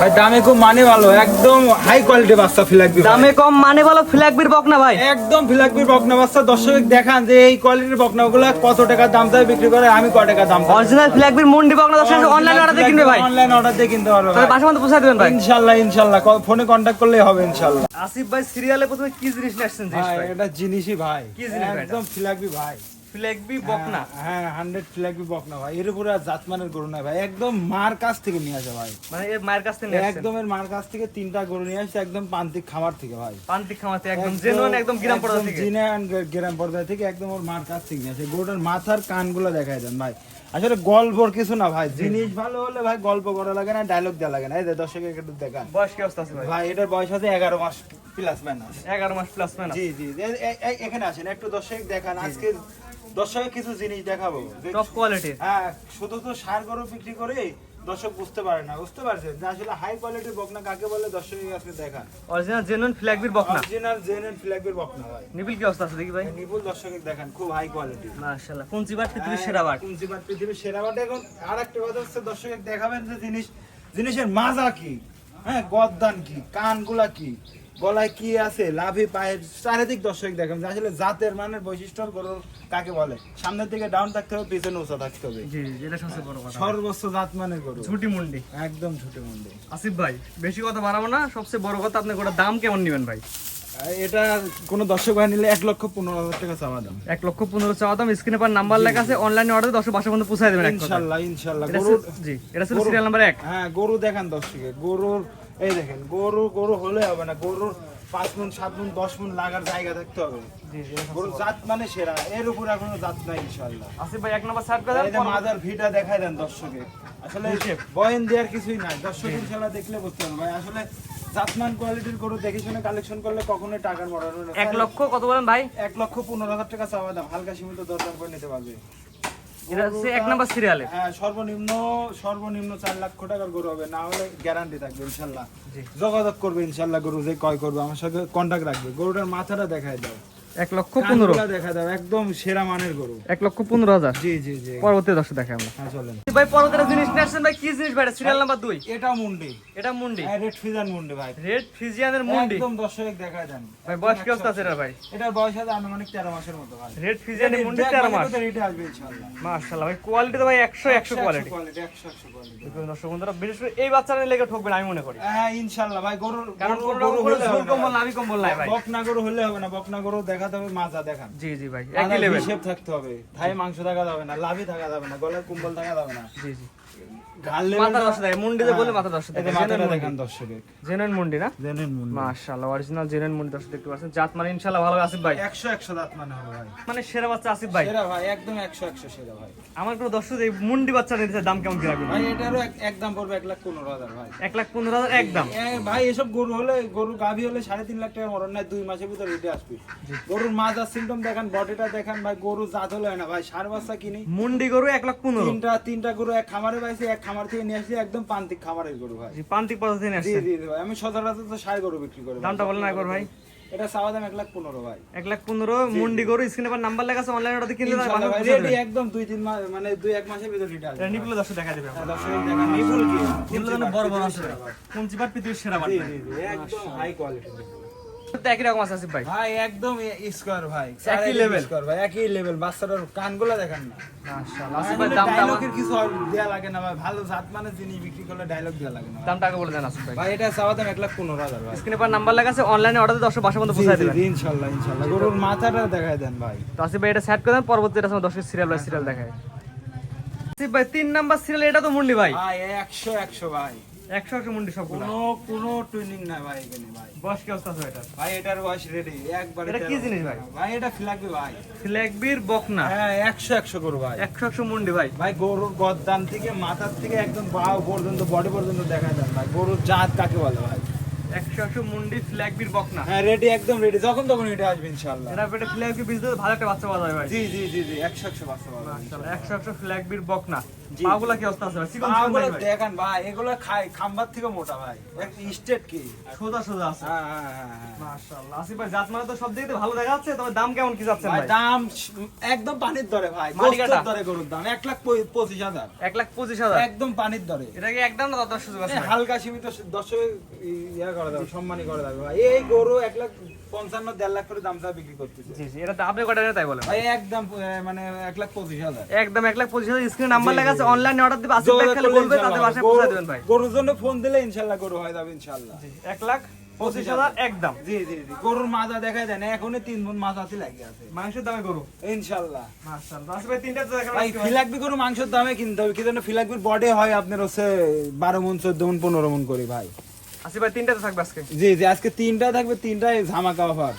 ভাই দামে খুব মানে ভালো একদম হাই কোয়ালিটি বাচ্চা ফিলাকবি দামে কম মানে ভালো ফ্ল্যাগবির বকনা ভাই। একদম ফিলাকবির বকনা বাচ্চা দর্শক দেখান যে এই কোয়ালিটির বকনাগুলো কত টাকা দাম চাই বিক্রি করে আমি কত টাকা দাম অরিজিনাল ফ্ল্যাগবির মুন্ডি বকনা দর্শক অনলাইন অর্ডার দিয়ে কিনবে ভাই। অনলাইন অর্ডার দিয়ে কিনতে পারবে তবে। বাসা মধ্যে পৌঁছে দেবেন ভাই। ইনশাআল্লাহ ইনশাআল্লাহ ফোনে কন্ট্যাক্ট করলেই হবে ইনশাআল্লাহ আসিফ ভাই সিরিয়ালে প্রথমে কি জিনিস নিয়ে আসছেন ভাই এটা জিনিসই ভাই। কি জিনিস ভাই একদম ফিলাকবি ভাই। ফ্ল্যাগবি বকনা। হ্যাঁ হান্ড্রেড ফিলাকবি বকনা ভাই। এর উপরে আর জাতমানের গরু ভাই। একদম মার কাছ থেকে নিয়ে আসে ভাই। মানে এর মায়ের কাছ থেকে একদম এর মার কাছ থেকে তিনটা গরু নিয়ে আসছে একদম পান্তিক খামার থেকে ভাই। পান্তিক খামাতে একদম জেনুইন একদম গ্রাম একদম থেকে? জিনান গ্রাম পর্দা থেকে একদম ওর মার কাছ থেকে নিয়ে আসে। গরুটার মাথার কানগুলো দেখাই দেন ভাই। আসলে গল্পর কিছু না ভাই। জিনিস ভালো হলে ভাই গল্প করা লাগে না ডায়লগ দেওয়া লাগে না। এই দর্শকের একটু দেখান। বয়স কি অবস্থা আছে ভাই? ভাই এটার বয়স আছে এগারো মাস প্লাস মাইনাস এগারো মাস প্লাস ম্যান জি জি এখানে আসেন একটু দর্শক দেখান। আজকে দর্শকের কিছু জিনিস দেখাবো। টপ কোয়ালিটির হ্যাঁ শুধু তো সার গরু বিক্রি করে দর্শক বুঝতে পারে না। বুঝতে পারছেন? যে আসলে হাই কোয়ালিটির বকনা কাকে বলে? দর্শকের কাছে দেখান। অরিজিনাল জেনুইন ফ্ল্যাগবির বকনা। অরিজিনাল জেনুইন ফ্ল্যাগের বকনা ভাই। নিবিল কি অবস্থা আছে দেখি ভাই? নিপুল দর্শকের দেখান খুব হাই কোয়ালিটি মাশাআল্লাহ পুঞ্চিবার পৃথিবীর সেরা বাট। কুঞ্চিপাট পৃথিবীর সেরা বাট। এখন আর একটা কথা হচ্ছে দর্শকের দেখাবেন যে জিনিস জিনিসের মাজা কি? হ্যাঁ গদ্দান কি? কানগুলা কি? গলায় কি আছে? লাভি পায়ের চারিদিক দর্শক দেখেন। যে আসলে জাতের মানের বৈশিষ্ট্য গরুর কাকে বলে? সামনের দিকে ডাউন থাকতে হবে পিছনে উঁচা থাকতে হবে। জি জি এটা সবচেয়ে বড় কথা। সর্বোচ্চ জাত মানের গরু। ঝুটি মুন্ডি। একদম ঝুটি মুন্ডি। আসিফ ভাই বেশি কথা বাড়াবো না। সবচেয়ে বড় কথা আপনি গোটা দাম কেমন নেবেন ভাই? এটা কোনো দর্শক ভাই নিলে এক লক্ষ পনেরো হাজার টাকা চাওয়া দাম। এক লক্ষ পনেরো চাওয়া দাম স্ক্রিনে পার নাম্বার লেখা আছে অনলাইনে অর্ডার দশ বাসা পর্যন্ত পৌঁছায় দেবেন ইনশাল্লাহ ইনশাল্লাহ। এটা জি এটা ছিল সিরিয়াল নাম্বার এক। হ্যাঁ গরু দেখান দর্শকে। গরুর এই দেখেন গরু গরু হলে হবে না। গরুর পাঁচ মন সাত মন দশ মন লাগার জায়গা থাকতে হবে। জি জি জাত মানে সেরা। এর উপর এখনও জাত নাই ইনশাল্লাহ। আসিফ ভাই এক নাম্বার মাদার ভিটা দেখাই দেন দর্শকে। আসলে বয়েন দেওয়ার কিছুই নাই। দর্শক ইনশাল্লাহ দেখলে বুঝতে ভাই আসলে জাতমান কোয়ালিটির গরু দেখে শুনে কালেকশন করলে কখনোই টাকার মরানো না। এক লক্ষ কত বলেন ভাই? এক লক্ষ পনেরো হাজার টাকা চাওয়া দাম। হালকা সীমিত দরদাম করে নিতে পারবে। এটা হচ্ছে এক নাম্বার সিরিয়ালে হ্যাঁ সর্বনিম্ন সর্বনিম্ন চার লক্ষ টাকার গরু হবে। না হলে গ্যারান্টি থাকবে ইনশাল্লাহ। যোগাযোগ করবে ইনশাল্লাহ গরু যে কয় করবে আমার সাথে কন্ট্যাক্ট রাখবে। গরুটার মাথাটা দেখায় দাও। এক লক্ষ পনেরো। দাও একদম সেরা মানের গরু। এক লক্ষ পনেরো হাজার। জি জি জি। পরবর্তী দর্শক দেখে আমরা। হ্যাঁ চলেন। ভাই পরবর্তী জিনিস নিয়ে আসছেন ভাই কি জিনিস ভাই? সিরিয়াল নাম্বার দুই। এটা মুন্ডি। এটা মুন্ডি। রেড ফিজান মুন্ডি ভাই। রেড ফ্রিজিয়ানের মুন্ডি। একদম দর্শক দেখায় দেন। ভাই বয়স কি অবস্থা এটা ভাই? এটার বয়স আছে আনুমানিক তেরো মাসের মতো ভাই। রেড ফ্রিজিয়ানের মুন্ডি তেরো মাস। রেটে আসবে মাশাআল্লাহ ভাই কোয়ালিটি তো ভাই একশো একশো কোয়ালিটি একশো একশো কোয়ালিটি দর্শক বন্ধুরা বিশেষ করে এই বাচ্চারা লেগে ঠকবেন আমি মনে করি। হ্যাঁ ইনশাল্লাহ ভাই গরুর কারণ গরু- গরু হলে হবে ঝোল না। কম্বল ভাই। কম্বল নাই ভাই। বকনা গরু হলে হবে না বকনা গরু দেখাতে হবে মাজা দেখান। জি জি ভাই একই লেভেল হিসেব থাকতে হবে। থাই মাংস থাকা যাবে না লাভি থাকা যাবে না গলার কুম্বল থাকা যাবে না। জি জি। মাথা দশ দেয় মুন্ডি বলে মাথা দশ দেয়। মাথাটা দেখান জেনুইন মুন্ডি না? জেনুইন মূল্য মাশাআল্লাহ অরিজিনাল জেনুইন মুন্ডি দর্শক দেখতে পাচ্ছেন। জাত মানে ইনশাআল্লাহ ভালো আসিফ ভাই। একশো একশো দাঁত মানে হবে ভাই। মানে সেরা বাচ্চা আসিফ ভাই। সেরা ভাই একদম একশো একশো সেরা ভাই। আমার কোনো দর্শক এই মুন্ডি বাচ্চা নিতে দাম কেমন কি রাখবেন? ভাই এটারও এক- একদম পড়বে এক লাখ পনেরো হাজার ভাই। এক লাখ পনেরো হাজার একদম ভাই এসব গরু হলে গরু গাভী হলে সাড়ে তিন লাখ টাকা মরণ নাই দুই মাসের ভিতরে রেটে আসবে। গরুর মাজার সিমটম দেখান বডিটা দেখান ভাই গরু জাত হলে না ভাই সার বাচ্চা কিনি। মুন্ডি গরু এক লাখ পনেরো। তিনটা তিনটা গরু এক খামারে পাইছি এক খামার থেকে নিয়ে আসছি একদম প্রান্তিক খামারের গরু ভাই। জি প্রান্তিক পদ্ধতি নিয়ে আসছেন? জি জি ভাই আমি সচরাচর তো সার গরু বিক্রি করি দামটা বলেন একবার ভাই। এটা চাওয়া দাম এক লাখ পনেরো ভাই। এক লাখ পনেরো মুন্ডি গরু স্ক্রিনে পর নাম্বার লেখা আছে অনলাইনে অর্ডার কিনলে রেডি একদম দুই তিন মাস মানে দুই এক মাসের ভিতরে রেটে আসবে এটা নিপুল দর্শক দেখা দেবে নিপুল কি নিপুল বড় বড় আছে কোন চিপার পৃথিবীর সেরা জি একদম হাই কোয়ালিটি একই রকম আছে ভাই। ভাই একদম স্কোয়ার ভাই। একই level? স্কোয়ার ভাই একই লেভেল বাচ্চাটার কানগুলো দেখান না। মাশাআল্লাহ আসিফ ভাই দাম দাম কিছু দেয়া লাগে না ভাই। ভালো জাত মানে জিনিস বিক্রি করলে ডায়লগ দেয়া লাগে না দাম টাকা বলে দেন আসিফ ভাই। ভাই এটা চাওয়া দাম এক লাখ পনেরো হাজার ভাই। স্ক্রিনে পর নাম্বার আছে অনলাইনে অর্ডার দশ বাসা পর্যন্ত পৌঁছে দেবেন। ইনশাল্লাহ ইনশাল্লাহ গরুর মাথাটা দেখায় দেন ভাই। তো আসিফ ভাই এটা সেট করে দেন এটা সিরিয়াল বাই সিরিয়াল দেখায়। আসিফ ভাই তিন নাম্বার সিরিয়াল এটা তো মুন্ডি ভাই। ভাই একশো একশো ভাই। একশো একশো মুন্ডি সবগুলো। কোনো কোনো টুইনিং নাই ভাই এখানে ভাই। বয়স কি অবস্থা এটা ভাই এটার বয়স রেডি একবার এটা কি জিনিস ভাই? ভাই এটা ফিলাকবি ভাই। ফ্ল্যাগবির বকনা। হ্যাঁ একশো একশো গরু ভাই। একশো একশো মুন্ডি ভাই। ভাই গরুর গদ্দান থেকে মাথার থেকে একদম পর্যন্ত বডি পর্যন্ত দেখা যায় ভাই। গরুর জাত কাকে বলে ভাই? একশো একশো মুন্ডি ফ্ল্যাগবির বকনা। হ্যাঁ রেডি একদম রেডি যখন তখন এটা আসবে ইনশাল্লাহ এটা পেটে ফ্ল্যাগবি ভালো একটা বাচ্চা পাওয়া যাবে ভাই। জি জি জি জি একশো একশো বাচ্চা পাবে একশো একশো ফ্ল্যাগবির বকনা। পাগুলা কি অবস্থা আছে চিকন? দেখেন ভাই এগুলো খায় খাম্বার থেকে মোটা ভাই। স্টেট কি? সোজা সোজা আছে। হ্যাঁ হ্যাঁ হ্যাঁ হ্যাঁ। মাশাআল্লাহ। আসিফ ভাই জাত মানে তো সব দিকে ভালো দেখা যাচ্ছে তবে দাম কেমন কি যাচ্ছে ভাই দাম একদম পানির দরে ভাই মাটি কাটা? দরে গরুর দাম এক লাখ পঁই- পঁচিশ হাজার। এক লাখ পঁচিশ হাজার? একদম পানির দরে। এটা কি একদম না দশ সুযোগ আছে হালকা সীমিত দর্শক ইয়া করে দেবে সম্মানই করে দেবে ভাই। এই গরু এক লাখ পঞ্চান্ন দেড় লাখ করে দাম চা বিক্রি করতেছে। জি জি এটা আপনি কটা তাই বলেন? ভাই একদম মানে এক লাখ পঁচিশ হাজার। একদম এক লাখ পঁচিশ হাজার স্ক্রিন নাম্বার লেখা আছে অনলাইনে অর্ডার দিবে আসিফ ভাই খালি বলবে তাদের বাসায় পৌঁছে দেবেন ভাই। গরুর জন্য ফোন দিলে ইনশাল্লাহ গরু হয়ে যাবে ইনশাল্লাহ। জি এক লাখ পঁচিশ হাজার একদম। জি জি জি গরুর মাজা দেখা যায় না এখনই তিন মন মাজা আছে লাগিয়ে আছে। মাংসের দামে গরু? ইনশাল্লাহ। আসিফ ভাই তিনটা। ফিলাকবি গরু মাংসের দামে কিনতে হবে কি জন্য ফিলাকবির বডি হয় আপনার হচ্ছে বারো মন চোদ্দ মন পনেরো মন করে ভাই। আসিফ ভাই তিনটা থাকবে আজকে। জি জি আজকে তিনটা থাকবে তিনটাই ধামাকা অফার